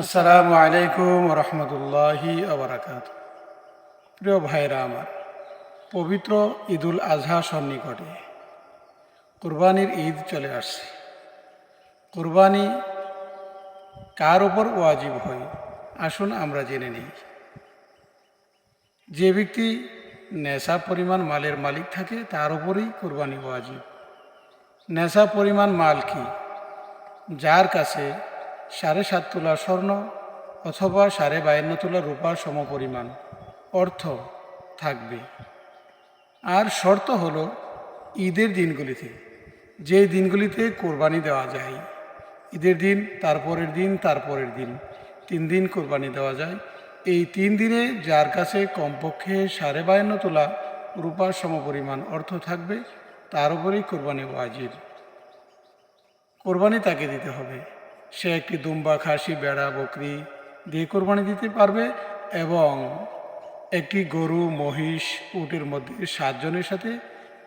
আসসালামু আলাইকুম রহমতুল্লাহি আবরাকাত প্রিয় ভাইরা আমার, পবিত্র ঈদুল আজহা সন্নিকটে কুরবানির ঈদ চলে আসছে। কুরবানি কার ওপর ওয়াজিব হয়? আসুন আমরা জেনে নিই। যে ব্যক্তি নেশা পরিমাণ মালের মালিক থাকে, তার উপরেই কোরবানি ওয়াজিব। নেশা পরিমাণ মাল কি? যার কাছে সাড়ে সাত তোলা স্বর্ণ অথবা সাড়ে বায়ান্ন তোলা রূপা সমপরিমাণ। অর্থ থাকবে। আর শর্ত হলো ঈদের দিনগুলিতে, যে দিনগুলিতে কোরবানি দেওয়া যায়। ঈদের দিন, তারপরের দিন তারপরের দিন। তিন দিন কোরবানি দেওয়া যায়। এই তিন দিনে যার কাছে কমপক্ষে সাড়ে বায়ান্ন তোলা রূপার সমপরিমাণ অর্থ থাকবে, তার উপরেই কোরবানি ওয়াজিব। কোরবানি তাকে দিতে হবে। সে একটি দুম্বা খাসি, বেড়া, বকরি দিয়ে কোরবানি দিতে পারবে এবং একটি গরু, মহিষ, উটের মধ্যে সাতজনের সাথে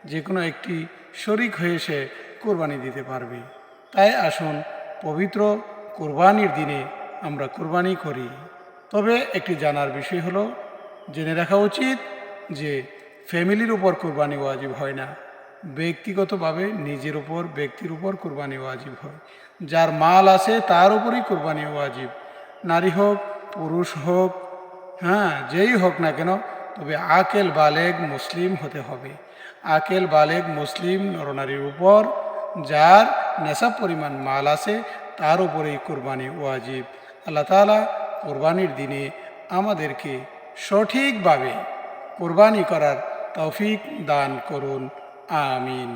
যে কোনো একটি শরিক হয়ে সে কোরবানি দিতে পারবে। তাই আসুন পবিত্র কোরবানির দিনে আমরা কোরবানি করি। তবে একটি জানার বিষয় হলো, জেনে রাখা উচিত যে ফ্যামিলির উপর কোরবানি ওয়াজিব হয় না। ব্যক্তিগতভাবে নিজের উপর, ব্যক্তির উপর কোরবানি ওয়াজিব হয়। যার মাল আছে তার উপরই কোরবানি ওয়াজিব। নারী হোক, পুরুষ হোক হ্যাঁ যেই হোক না কেন, তবে আকেল, বালেগ, মুসলিম হতে হবে। আকেল, বালেগ, মুসলিম নরনারীর উপর যার নেশা পরিমাণ মাল আছে তার উপরেই কোরবানি ওয়াজিব। আল্লাহ তালা কোরবানির দিনে আমাদেরকে সঠিকভাবে কোরবানি করার তৌফিক দান করুন। আমিন